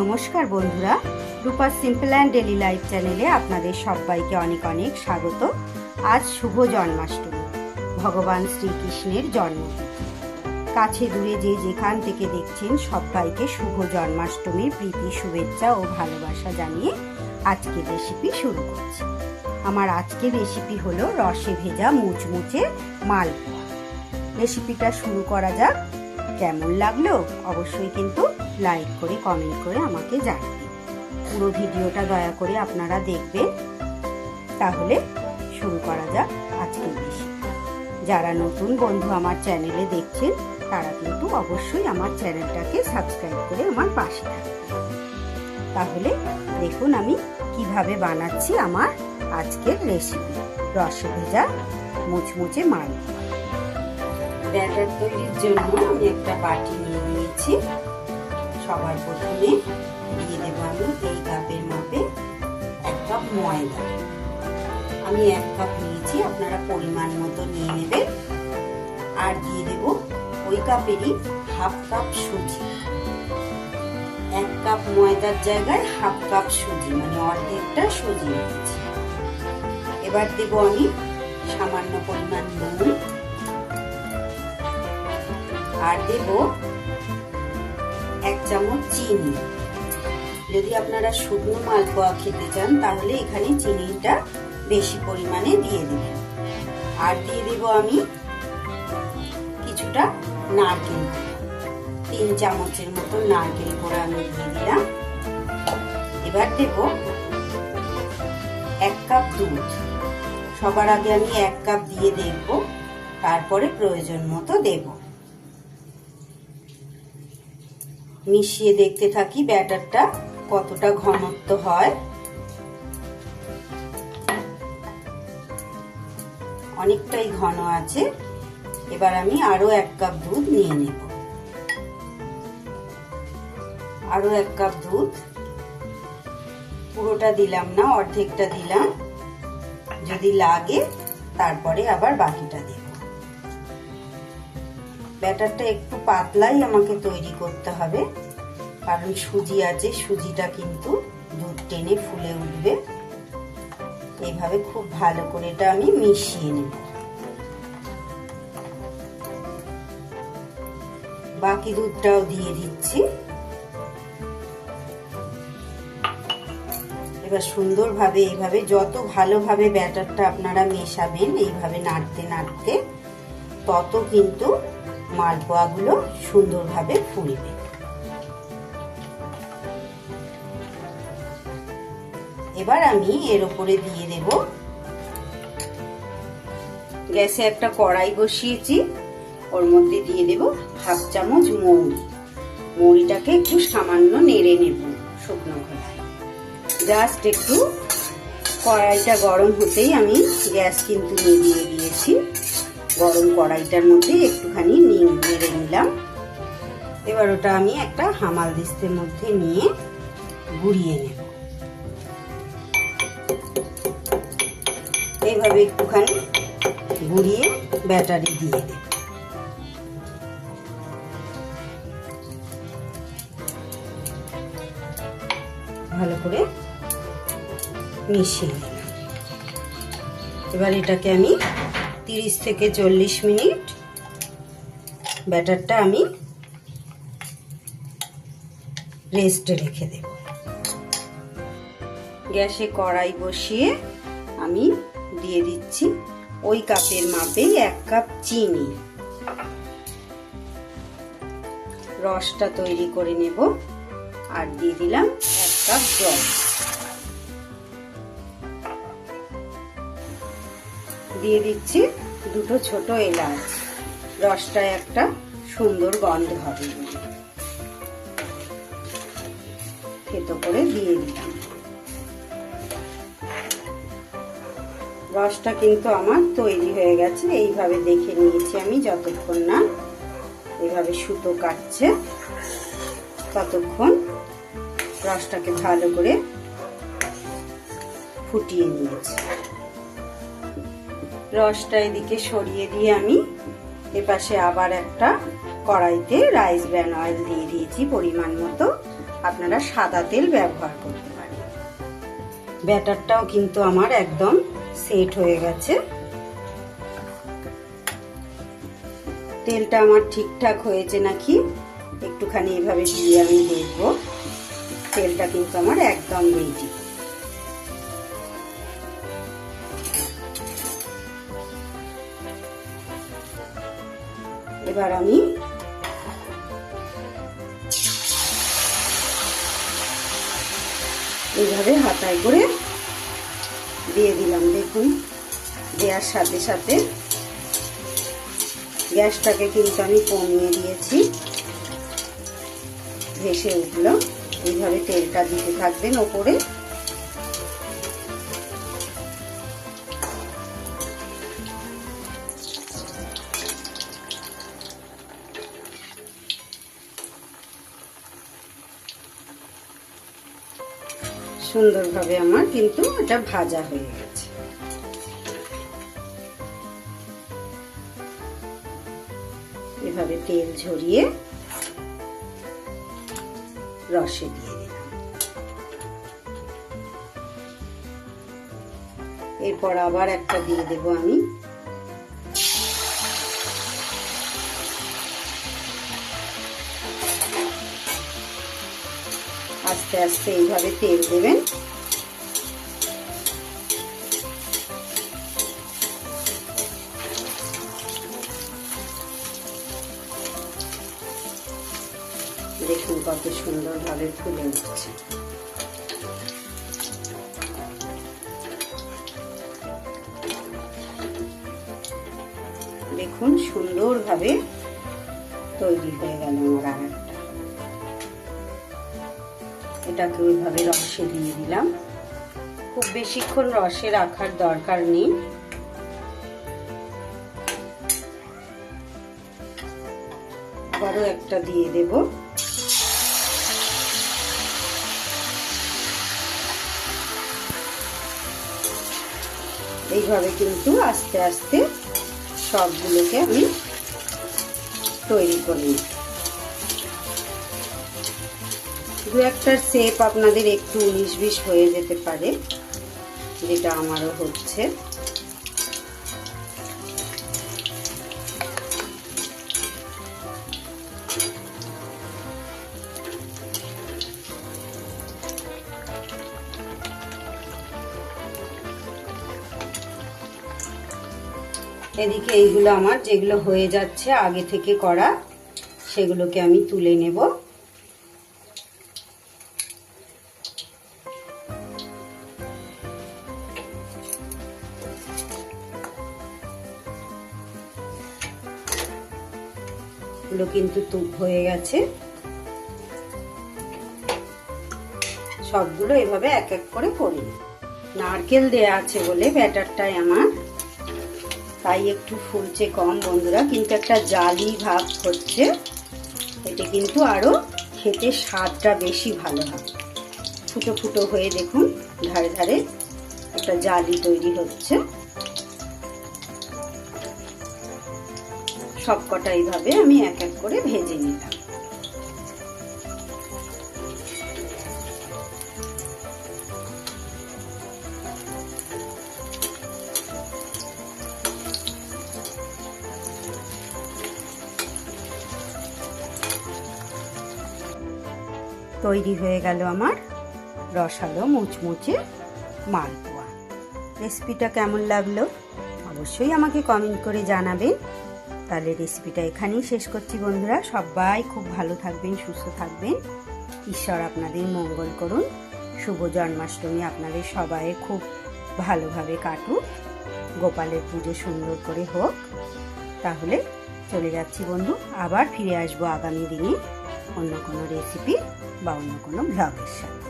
নমস্কার বন্ধুরা, Rupa simple and daily life চ্যানেলে আপনাদের সবাইকে অনেক অনেক স্বাগত। আজ শুভ জন্মাষ্টমী, ভগবান শ্রীকৃষ্ণের জন্মতিথি কাছে দূরে যে যেখান থেকে দেখছেন সবাইকে শুভ জন্মাষ্টমীর প্রীতি, শুভেচ্ছা ও ভালোবাসা জানিয়ে আজকের রেসিপি শুরু করছি। আমার আজকের রেসিপি হলো রসে ভেজা মুচমুচে মালপোয়া। রেসিপিটা শুরু করা যাক। কেমন লাগল? অবশ্যই কিন্তু লাইক করে কমেন্ট করে আমাকে জানাবেন। পুরো ভিডিওটা দয়া করে আপনারা দেখবেন। তাহলে শুরু করা যাক আজকের রেসিপি যারা নতুন বন্ধু আমার চ্যানেলে দেখছেন, তারা কিন্তু অবশ্যই আমার চ্যানেলটাকে সাবস্ক্রাইব করে আমার পাশে থাকবেন। তাহলে দেখুন আমি কীভাবে বানাচ্ছি আমার আজকের রেসিপি রসে ভেজা মুচমুচে মালপোয়া ব্যাটার তৈরির জন্য আমি একটা বাটি নিয়ে নিয়েছি। সবার প্রথমে দিয়ে দেবো আমি এই কাপের মাপে এক কাপ ময়দা। আমি এক কাপ নিয়েছি, আপনারা পরিমাণ মতো নিয়ে নেবেন। আর দিয়ে দেব ওই কাপেরই হাফ কাপ সুজি। এক কাপ ময়দার জায়গায় হাফ কাপ সুজি মানে অর্ধেকটা সুজি নিয়েছি। এবার দেব আমি সামান্য পরিমাণ নুন। আর দেব এক চামচ চিনি। যদি আপনারা শুকনো মালপোয়া খেতে চান, তাহলে এখানে চিনিটা বেশি পরিমাণে দিয়ে দেবেন। আর দিয়ে দেব আমি কিছুটা নারকেল। তিন চামচের মতো নারকেল করে আমি দিয়ে দিলাম। এবার দেব এক কাপ দুধ। সবার আগে আমি এক কাপ দিয়ে দেখব, তারপরে প্রয়োজন মতো দেবো। মিশিয়ে দেখতে থাকি ব্যাটারটা কতটা ঘনত্ব হয়। অনেকটাই ঘন আছে। এবার আমি আরও এক কাপ দুধ নিয়ে নেব। আরও এক কাপ দুধ। পুরোটা দিলাম না, অর্ধেকটা দিলাম। যদি লাগে, তারপরে আবার বাকিটা দেব। ব্যাটারটা একটু পাতলাই আমাকে তৈরি করতে হবে। কারণ সুজি আছে, সুজিটা কিন্তু দুধ টেনে ফুলে উঠবে। এইভাবে খুব ভালো করে এটা আমি মিশিয়ে নেব। বাকি দুধটাও দিয়ে দিচ্ছি। এবার সুন্দরভাবে এইভাবে যত ভালোভাবে ব্যাটারটা আপনারা মেশাবেন, এইভাবে নাড়তে নাড়তে তত কিন্তু মালপোয়াগুলো সুন্দরভাবে ফুলবে। এবার আমি এর উপরে দিয়ে দেব। গ্যাসে একটা কড়াই বসিয়েছি, ওর মধ্যে দিয়ে দেব হাফ চামচ মৌরি। মৌরিটাকে একটু সামান্য নেড়ে নেব শুকনো খোলায় জাস্ট একটু কড়াইটা গরম হতেই আমি গ্যাস কিন্তু নিভিয়ে দিয়েছি। গরম কড়াইটার মধ্যে একটুখানি নেড়ে নিলাম। এবার ওটা আমি একটা হামাল দিস্তের মধ্যে নিয়ে গুড়িয়ে নেব। এইভাবে একটুখানি ঘুরিয়ে ব্যাটারি দিয়ে দেব ভালো করে মিশিয়ে এবার এটাকে আমি তিরিশ থেকে চল্লিশ মিনিট ব্যাটারটা আমি রেস্টে রেখে দেব। গ্যাসে কড়াই বসিয়ে আমি দিয়ে দিচ্ছি। ওই কাপের মাপে এক কাপ চিনি। রসটা তৈরি করে নেব আর দিয়ে দিলাম এক কাপ জল। দিয়ে দিচ্ছি দুটো ছোট এলাচ। রসটা একটা সুন্দর গন্ধ হবে। থেতো করে দিয়ে দিলাম। রসটা কিন্তু আমার তৈরি হয়ে গেছে। এইভাবে দেখে নিয়েছি আমি যতক্ষণ না। এইভাবে সুতো কাটছে, ততক্ষণ রসটাকে ভালো করে ফুটিয়ে নিয়েছি। রসটা এদিকে সরিয়ে দিয়ে আমি এপাশে আবার একটা কড়াইতে রাইস ব্র্যান অয়েল দিয়ে দিয়েছি পরিমাণ মতো। আপনারা সাদা তেল ব্যবহার করতে পারেন। ব্যাটারটাও কিন্তু আমার একদম সেট হয়ে গেছে। তেলটা আমার ঠিকঠাক হয়েছে নাকি? একটুখানি এভাবে দিয়ে আমি দেখব। তেলটা কিন্তু আমার একদম রেডি এবার আমি এইভাবে হাতায় করে দিয়ে দিলাম, দেখুন। দেওয়ার সাথে সাথে গ্যাসটাকে কিন্তু আমি কমিয়ে দিয়েছি। ভেসে উঠল। এইভাবে তেলটা দিতে থাকবেন ওপরে। সুন্দরভাবে আমার কিন্তু এটা ভাজা হয়ে গেছে। এভাবে তেল ঝরিয়ে রসে দিয়ে এরপর আবার একটা দিয়ে দেব আমি। আস্তে আস্তে এইভাবে তেল দেবেন। দেখুন কত সুন্দরভাবে ফুলে উঠছে। দেখুন সুন্দরভাবে তৈরি হয়ে গেল আমার এটাকে ওইভাবে রসে দিয়ে দিলাম। খুব বেশিক্ষণ রসে রাখার দরকার নেই। আবারও একটা দিয়ে দেব। এইভাবে কিন্তু আস্তে আস্তে সবগুলোকে আমি তৈরি করে নিই দু একটার শেপ আপনাদের একটু উনিশ বিশ হয়ে যেতে পারে, যেটা আমারও হচ্ছে। এদিকে এইগুলো আমার যেগুলো হয়ে যাচ্ছে আগে থেকে করা, সেগুলোকে আমি তুলে নেব। এগুলো কিন্তু তুপ হয়ে গেছে। সবগুলো এভাবে এক এক করে করি। নারকেল দেয়া আছে বলে ব্যাটারটাই আমার। তাই একটু ফুলছে কম, বন্ধুরা। কিন্তু একটা জালি ভাব হচ্ছে। এতে কিন্তু আরও খেতে স্বাদটা বেশি ভালো হয়। ফুটো ফুটো হয়ে দেখুন, ধারে ধারে একটা জালি তৈরি হচ্ছে। সবকটা এইভাবে আমি এক এক করে ভেজে নিলাম। তৈরি হয়ে গেল আমার রসালো মুচমুচে মালপোয়া। রেসিপিটা কেমন লাগল? অবশ্যই আমাকে কমেন্ট করে জানাবেন। তাহলে রেসিপিটা এখানেই শেষ করছি বন্ধুরা। সবাই খুব ভালো থাকবেন, সুস্থ থাকবেন। ঈশ্বর আপনাদের মঙ্গল করুন। শুভ জন্মাষ্টমী আপনাদের সবাই খুব ভালোভাবে কাটুক। গোপালের পুজো সুন্দর করে হোক। তাহলে চলে যাচ্ছি বন্ধু। আবার ফিরে আসব আগামী দিনে অন্য কোনো রেসিপি বা অন্য কোনো ব্লগের সাথে।